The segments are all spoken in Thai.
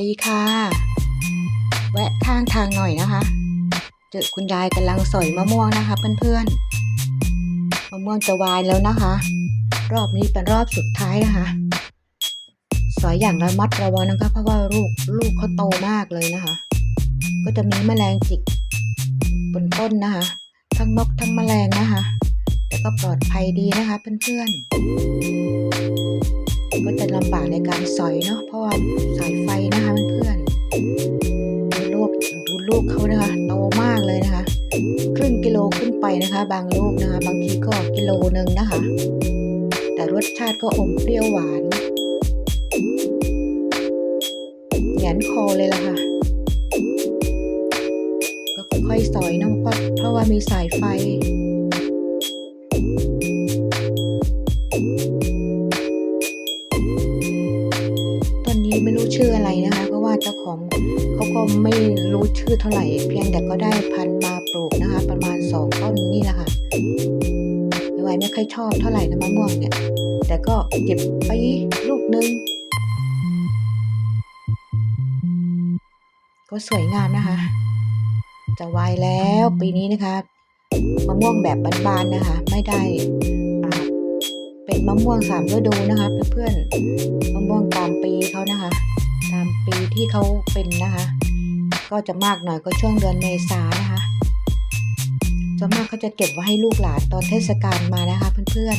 ดีค่ะ แวะข้างทางหน่อยนะคะ เจอคุณยายกำลังสอยมะม่วงนะคะ เพื่อนๆ มะม่วงจะวายแล้วนะคะ รอบนี้เป็นรอบสุดท้ายนะคะ สอยอย่างระมัดระวังนะคะ เพราะว่าลูกลูกเขาโตมากเลยนะคะ ก็จะมีแมลงจิกบนต้นนะคะ ทั้งนกทั้งแมลงนะคะแต่ก็ปลอดภัยดีนะคะเพื่อนๆ ก็จะลำบาก การสอยเนาะเพราะว่าสายไฟนะคะเพื่อนๆลูกดูลูกเขานะคะโตมากเลยนะคะ ครึ่งกิโลขึ้นไปนะคะ บางลูกนะคะ บางทีก็กิโลหนึ่งนะคะ แต่รสชาติก็อมเปรี้ยวหวานแหนคอเลยล่ะค่ะก็ค่อยๆสอยเนาะเพราะเพราะว่ามีสายไฟ ชื่ออะไรนะคะ เพราะว่าเจ้าของเขาก็ไม่รู้ชื่อเท่าไหร่ เพียงแต่ก็ได้พันมาปลูกนะคะ ประมาณสองต้นนี่แหละค่ะไม่ไหวไม่ค่อยชอบเท่าไหร่นะมะม่วงเนี่ย แต่ก็เก็บไปลูกนึงก็สวยงามนะคะ จะวายแล้วปีนี้นะคะมะม่วงแบบบานๆนะคะ ไม่ได้ เป็นมะม่วงสามฤดูนะคะ เพื่อนๆมะม่วงตามปีเขานะคะ ตามปีที่เขาเป็นนะคะ ก็จะมากหน่อยก็ช่วงเดือนเมษานะคะส่วนมากเขาจะเก็บไว้ให้ลูกหลานตอนเทศกาลมานะคะ เพื่อน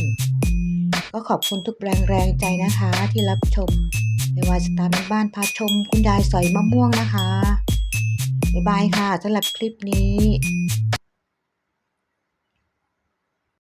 ๆ ก็ขอบคุณทุกแรงแรงใจนะคะที่รับชมไม่ว่าจะตามบ้านพาชม คุณยายสอยมะม่วงนะคะบ๊ายบายค่ะสำหรับคลิปนี้